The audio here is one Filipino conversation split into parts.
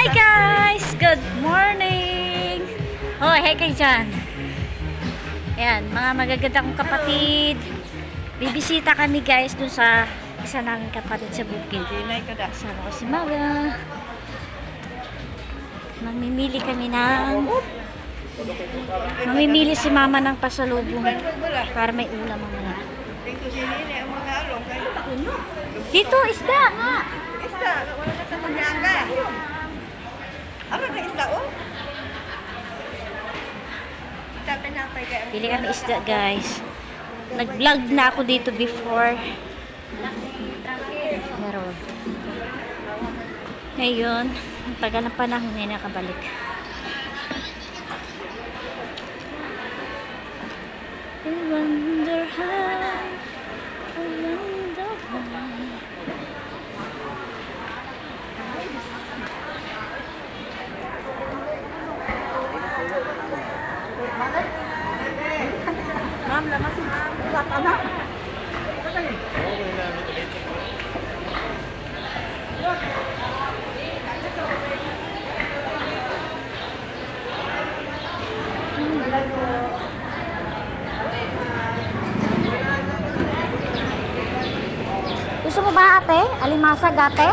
Hi guys! Good morning! Oh, hey kayo dyan. Ayan, mga magagandang kapatid. Bibisita kami guys dun sa isa namin kapatid sa bukid. Kasama ko si Maga. Mamimili kami ng... Mamimili si Mama ng pasalubong para may ulam mga. Dito, isda nga! Ano na isda oh? Pili kami isda, guys. Nag-vlog na ako dito before. Pero, ngayon, tagal ng panahon na nakabalik. Ma'am, lamas ma'am. Wala na. Gusto mo ba ate? Alimasag ate?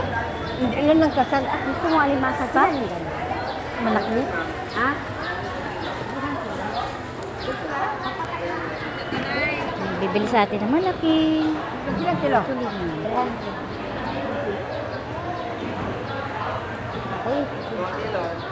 Ilan ang kasal? Ah, Gusto mo alimasag ba? malaki. Ha? Bibili sa atin ng malaki. Ilang kilo? 200.